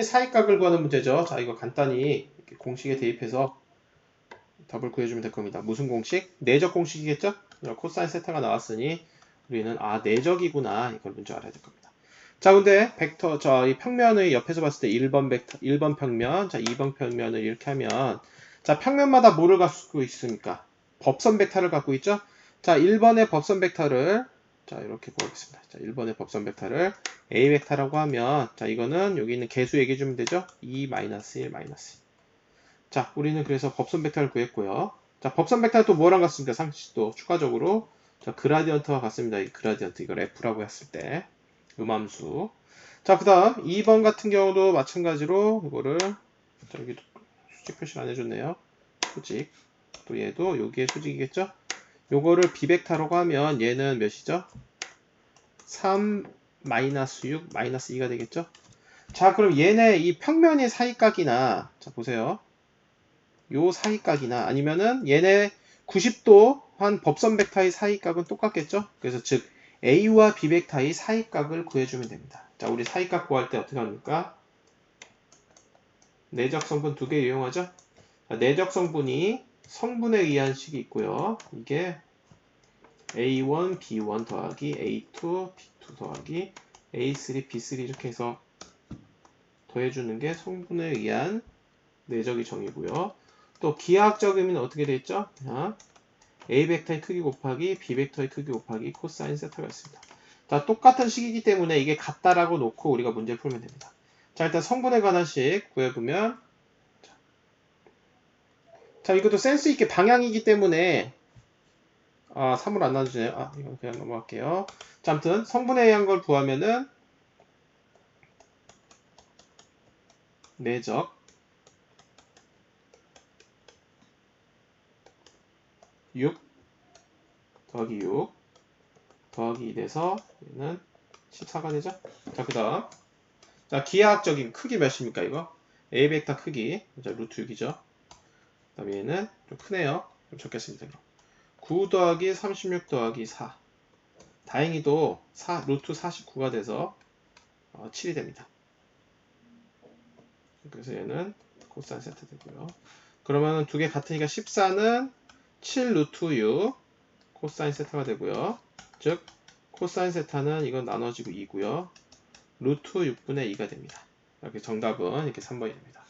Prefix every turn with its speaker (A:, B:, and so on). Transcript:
A: 사이각을 구하는 문제죠. 자, 이거 간단히 공식에 대입해서 답을 구해주면 될 겁니다. 무슨 공식? 내적 공식이겠죠? 코사인 세타가 나왔으니 우리는 아 내적이구나 이걸 먼저 알아야 될 겁니다. 자, 근데 벡터 저이 평면의 옆에서 봤을 때 1번 벡터 1번 평면, 자 2번 평면을 이렇게 하면 자 평면마다 뭐를 갖고 있습니까? 법선 벡터를 갖고 있죠? 자 1번의 법선 벡터를 자 이렇게 보겠습니다. 자 1번의 법선 벡터를 A 벡터라고 하면 자 이거는 여기 있는 개수 얘기해 주면 되죠? 2 마이너스 1 마이너스 1. 자 우리는 그래서 법선 벡터를 구했고요. 자 법선 벡터는 또 뭐랑 같습니까? 상식 도 추가적으로 자 그라디언트와 같습니다. 이 그라디언트 이걸 F라고 했을 때 음함수. 자, 그 다음 2번 같은 경우도 마찬가지로 이거를 자, 여기 수직 표시를 안 해줬네요. 수직. 또 얘도 여기에 수직이겠죠? 요거를 비벡터라고 하면 얘는 몇이죠? 3 마이너스 6 마이너스 2가 되겠죠? 자, 그럼 얘네 이 평면의 사이각이나 자 보세요. 요 사이각이나 아니면은 얘네 90도 한 법선 벡터의 사이각은 똑같겠죠? 그래서 즉 A와 B 벡터의 사이각을 구해주면 됩니다. 자, 우리 사이각 구할 때 어떻게 합니까? 내적 성분 두 개 이용하죠? 자, 내적 성분이 성분에 의한 식이 있고요. 이게 A1, B1 더하기 A2, B2 더하기 A3, B3 이렇게 해서 더해주는 게 성분에 의한 내적의 정의고요. 또 기하학적 의미는 어떻게 되어 있죠? 자, A 벡터의 크기 곱하기 B 벡터의 크기 곱하기 코사인 세타가 있습니다. 자, 똑같은 식이기 때문에 이게 같다라고 놓고 우리가 문제 풀면 됩니다. 자, 일단 성분에 관한 식 구해보면 자, 자 이것도 센스 있게 방향이기 때문에 아, 3으로 안 나눠주네요. 아, 이건 그냥 넘어갈게요. 자, 아무튼 성분에 의한 걸 구하면은 내적 6 더하기 6 더하기 2 돼서 얘는 14가 되죠? 자, 그 다음. 자, 기하학적인 크기 몇입니까, 이거? A 벡터 크기. 자, 루트 6이죠. 그 다음에 얘는 좀 크네요. 좀 적겠습니다. 9 더하기 36 더하기 4. 다행히도 4, 루트 49가 돼서 어, 7이 됩니다. 그래서 얘는 코사인 세트 되고요. 그러면 두 개 같으니까 14는 7 루트 6 코사인 세타가 되고요. 즉 코사인 세타는 이건 나눠지고 2고요. 루트 6분의 2가 됩니다. 이렇게 정답은 이렇게 3번이 됩니다.